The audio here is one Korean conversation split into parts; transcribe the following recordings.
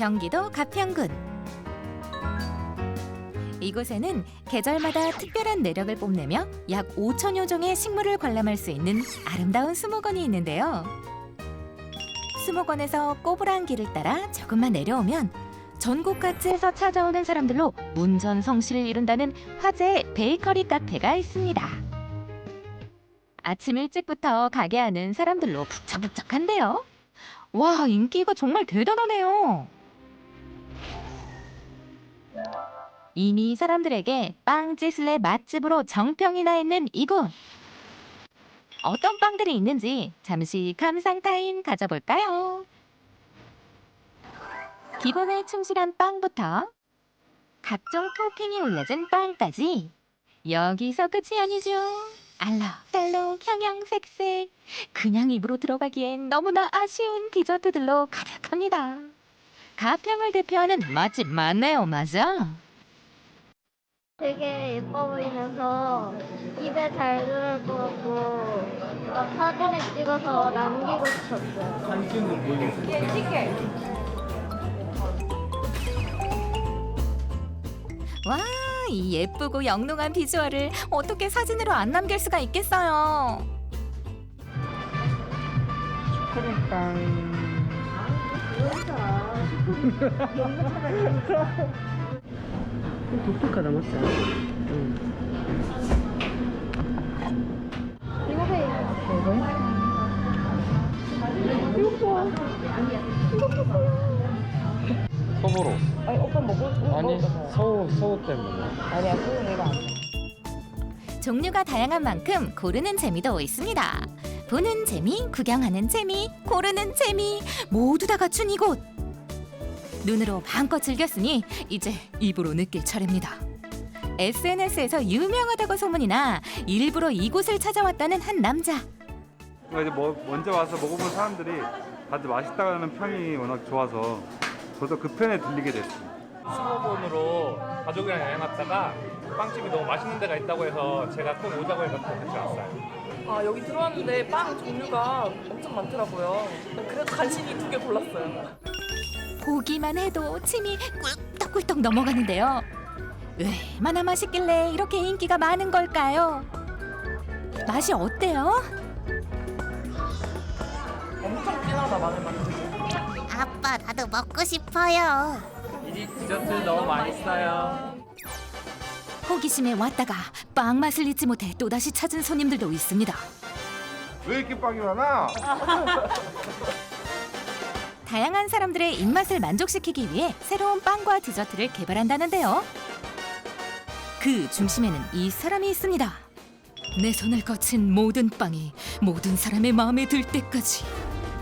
경기도 가평군. 이곳에는 계절마다 특별한 매력을 뽐내며 약 5천여 종의 식물을 관람할 수 있는 아름다운 수목원이 있는데요. 수목원에서 꼬부랑 길을 따라 조금만 내려오면 전국 각지에서 찾아오는 사람들로 문전성시를 이룬다는 화제의 베이커리 카페가 있습니다. 아침 일찍부터 가게 하는 사람들로 북적북적한데요. 와, 인기가 정말 대단하네요. 이미 사람들에게 빵지슬의 맛집으로 정평이 나 있는 이곳. 어떤 빵들이 있는지 잠시 감상 타임 가져볼까요? 기본에 충실한 빵부터 각종 토핑이 올려진 빵까지 여기서 끝이 아니죠. 알록달록 형형색색 그냥 입으로 들어가기엔 너무나 아쉬운 디저트들로 가득합니다. 가평을 대표하는 맛집 맞네요, 맞아? 되게 예뻐 보이면서 입에 잘 들을 것 같고 막 사진을 찍어서 남기고 싶었어요. 와, 이 예쁘고 영롱한 비주얼을 어떻게 사진으로 안 남길 수가 있겠어요? 독특하다 맞지? 이거 해. 서보로 아니 오빠 먹고 아니 서우 서우 때문에 아니야 그건 내가. 종류가 다양한 만큼 고르는 재미도 있습니다. 보는 재미, 구경하는 재미, 고르는 재미 모두 다 갖춘 이곳. 눈으로 마음껏 즐겼으니 이제 입으로 느낄 차례입니다. SNS에서 유명하다고 소문이 나 일부러 이곳을 찾아왔다는 한 남자. 그러니까 이제 뭐 먼저 와서 먹어본 사람들이 다들 맛있다는 평이 워낙 좋아서 저도 그 편에 들리게 됐어요. 수목원으로 가족이랑 여행 왔다가 빵집이 너무 맛있는 데가 있다고 해서 제가 꼭 오자고 해서 같이 왔어요. 아 여기 들어왔는데 빵 종류가 엄청 많더라고요. 그래서 간신히 두 개 골랐어요. 보기만 해도 침이 꿀떡꿀떡 넘어가는데요. 얼마나 맛있길래 이렇게 인기가 많은 걸까요? 맛이 어때요? 엄청 진하다 마늘 맛. 아빠 나도 먹고 싶어요. 이 디저트 너무 맛있어요. 호기심에 왔다가 빵 맛을 잊지 못해 또다시 찾은 손님들도 있습니다. 왜 이렇게 빵이 많아? 다양한 사람들의 입맛을 만족시키기 위해 새로운 빵과 디저트를 개발한다는데요. 그 중심에는 이 사람이 있습니다. 내 손을 거친 모든 빵이 모든 사람의 마음에 들 때까지.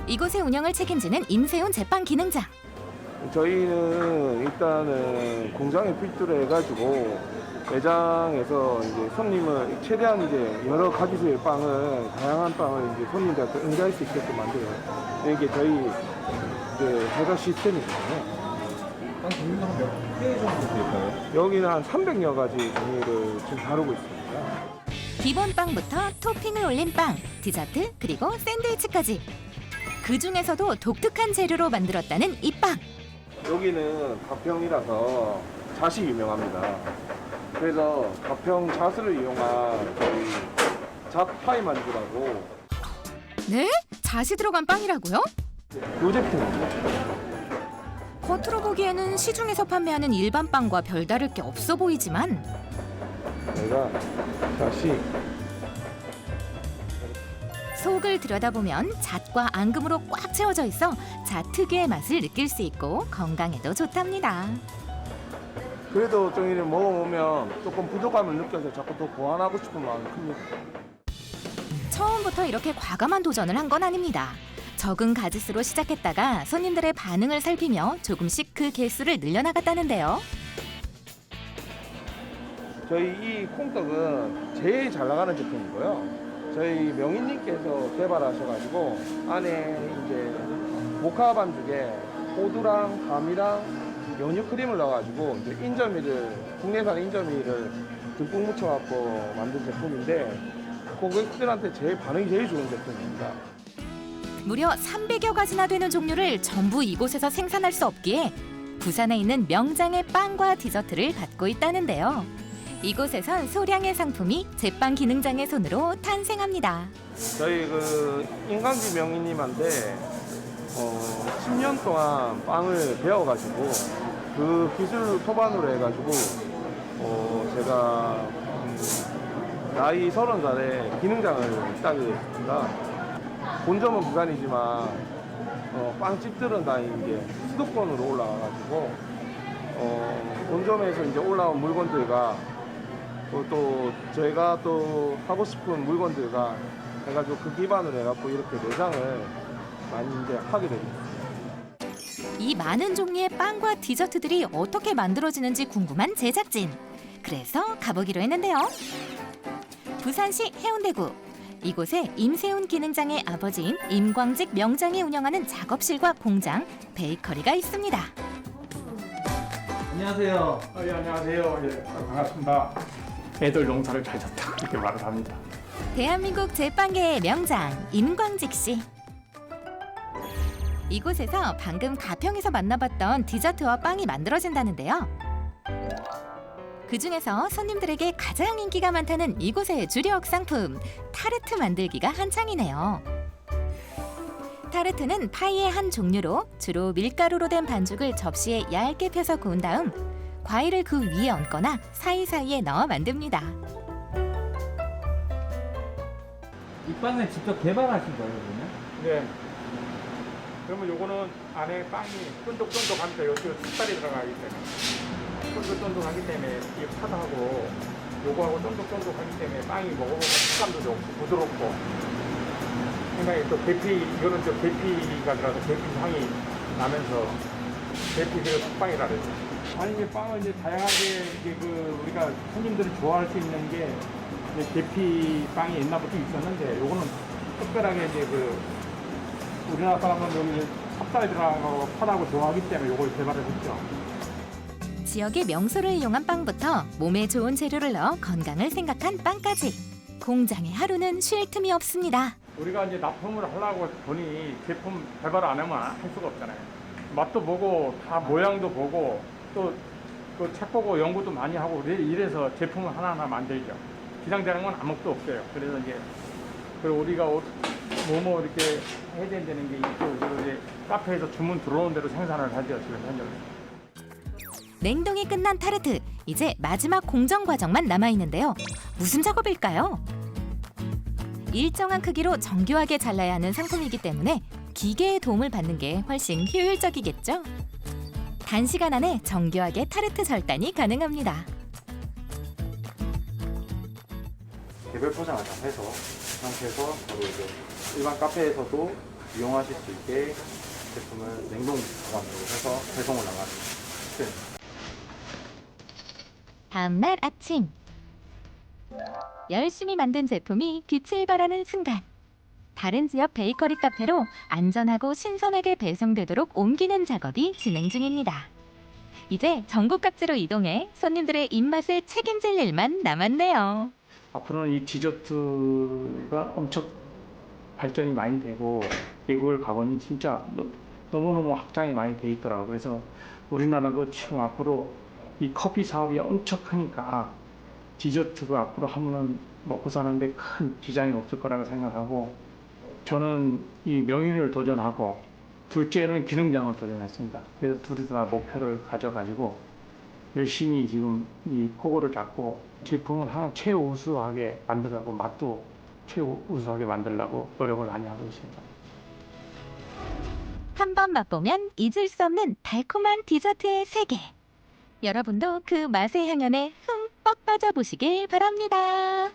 이곳의 운영을 책임지는 임세훈 제빵 기능장. 저희는 일단은 공장에 필두로 해가지고 매장에서 이제 손님을 최대한 이제 여러 가지 수의 빵을 다양한 빵을 이제 손님들한테 응대할 수 있게끔 만들어요. 이게 저희 이제 회사 시스템이거든요. 빵 종류가 몇개 정도 될까요? 여기는 한 300여 가지 종류를 지금 다루고 있습니다. 기본 빵부터 토핑을 올린 빵, 디저트, 그리고 샌드위치까지. 그 중에서도 독특한 재료로 만들었다는 이 빵. 여기는 가평이라서 잣이 유명합니다. 그래서 가평 잣을 이용한 저희 잣 파이 만두라고 네? 잣이 들어간 빵이라고요? 요 제품입니다. 겉으로 보기에는 시중에서 판매하는 일반 빵과 별다를 게 없어 보이지만 내가 잣이 속을 들여다보면 잣과 앙금으로 꽉 채워져 있어 잣 특유의 맛을 느낄 수 있고 건강에도 좋답니다. 그래도 좀 이렇게 먹어보면 조금 부족함을 느껴서 자꾸 더 보완하고 싶은 마음이 큽니다. 처음부터 이렇게 과감한 도전을 한 건 아닙니다. 적은 가짓수로 시작했다가 손님들의 반응을 살피며 조금씩 그 개수를 늘려나갔다는데요. 저희 이 콩떡은 제일 잘 나가는 제품이고요. 저희 명인님께서 개발하셔가지고 안에 이제 모카 반죽에 호두랑 감이랑 연유 크림을 넣어가지고 이제 인절미를 국내산 인절미를 듬뿍 묻혀갖고 만든 제품인데 고객들한테 제일 반응이 제일 좋은 제품입니다. 무려 300여 가지나 되는 종류를 전부 이곳에서 생산할 수 없기에 부산에 있는 명장의 빵과 디저트를 받고 있다는데요. 이곳에선 소량의 상품이 제빵 기능장의 손으로 탄생합니다. 저희 그 인간기 명인님한테 어, 10년 동안 빵을 배워가지고 그 기술을 토반으로 해가지고 어, 제가 음, 나이 30살에 기능장을 따게 됐습니다. 본점은 부산이지만 어, 빵집들은 다 이제 수도권으로 올라와가지고 어, 본점에서 이제 올라온 물건들과 또, 또 저희가 또 하고 싶은 물건들과 해가지고 그 기반으로 해갖고 이렇게 매장을 많이 이제 하게 됩니다. 이 많은 종류의 빵과 디저트들이 어떻게 만들어지는지 궁금한 제작진. 그래서 가보기로 했는데요. 부산시 해운대구. 이곳에 임세훈 기능장의 아버지인 임광직 명장이 운영하는 작업실과 공장, 베이커리가 있습니다. 안녕하세요. 예, 안녕하세요. 예, 반갑습니다. 애들 농사를 잘 졌다 이렇게 말을 합니다. 대한민국 제빵계의 명장 임광직 씨. 이곳에서 방금 가평에서 만나봤던 디저트와 빵이 만들어진다는데요. 그 중에서 손님들에게 가장 인기가 많다는 이곳의 주력 상품 타르트 만들기가 한창이네요. 타르트는 파이의 한 종류로 주로 밀가루로 된 반죽을 접시에 얇게 펴서 구운 다음 과일을 그 위에 얹거나 사이사이에 넣어 만듭니다. 이 빵을 직접 개발하신 거예요, 그러면? 네. 그러면 요거는 안에 빵이 쫀득쫀득합니다. 요즘 숟갈이 들어가기 때문에 쫀득쫀득하기 때문에 이 파하고 요거하고 쫀득쫀득하기 때문에 빵이 먹어보면 식감도 좋고 부드럽고 상당히 또 계피 이거는 또 계피가 들어가서 계피 향이 나면서 계피 그 팥빵이라 그러죠. 아니 이제 빵을 이제 다양하게 이제 그 우리가 손님들이 좋아할 수 있는 게 계피 빵이 옛날부터 있었는데 요거는 특별하게 이제 그 우리나라 사람은 여기 찹쌀이 들어가고 파하고 좋아하기 때문에 요걸 개발을 했죠. 지역의 명소를 이용한 빵부터 몸에 좋은 재료를 넣어 건강을 생각한 빵까지 공장의 하루는 쉴 틈이 없습니다. 우리가 이제 납품을 하려고 보니 제품 개발 안 하면 할 수가 없잖아요. 맛도 보고 다 모양도 보고 또 그책 보고 연구도 많이 하고 이래- 이래서 제품을 하나하나 만들죠. 기장되는 건 아무것도 없어요. 그래서 이제 그 우리가 옷- 뭐뭐 이렇게 해야 된다는 게 있고 그리고 이제 카페에서 주문 들어오는 대로 생산을 하죠. 지금 현재는. 냉동이 끝난 타르트 이제 마지막 공정 과정만 남아 있는데요. 무슨 작업일까요? 일정한 크기로 정교하게 잘라야 하는 상품이기 때문에 기계의 도움을 받는 게 훨씬 효율적이겠죠. 단시간 안에 정교하게 타르트 절단이 가능합니다. 개별 포장을 다 해서 그 상태에서 바로 이제 일반 카페에서도 이용하실 수 있게 제품을 냉동 보관으로 해서 배송을 나가는 시스템입니다. 다음 날 아침 열심히 만든 제품이 빛을 발하는 순간 다른 지역 베이커리 카페로 안전하고 신선하게 배송되도록 옮기는 작업이 진행 중입니다. 이제 전국 각지로 이동해 손님들의 입맛을 책임질 일만 남았네요. 앞으로는 이 디저트가 엄청 발전이 많이 되고 외국을 가보니 진짜 너- 너무너무 확장이 많이 돼 있더라고요. 그래서 우리나라도 지금 앞으로 이 커피 사업이 엄청 크니까 디저트가 앞으로 하면 먹고 사는데 큰 지장이 없을 거라고 생각하고 저는 이 명인을 도전하고 둘째는 기능장을 도전했습니다. 그래서 둘이 다 목표를 가져가지고 열심히 지금 이 포고를 잡고 제품을 하나 최우수하게 만들라고 맛도 최우수하게 만들려고 노력을 많이 하고 있습니다. 한 번 맛보면 잊을 수 없는 달콤한 디저트의 세계. 여러분도 그 맛의 향연에 흠뻑 빠져보시길 바랍니다.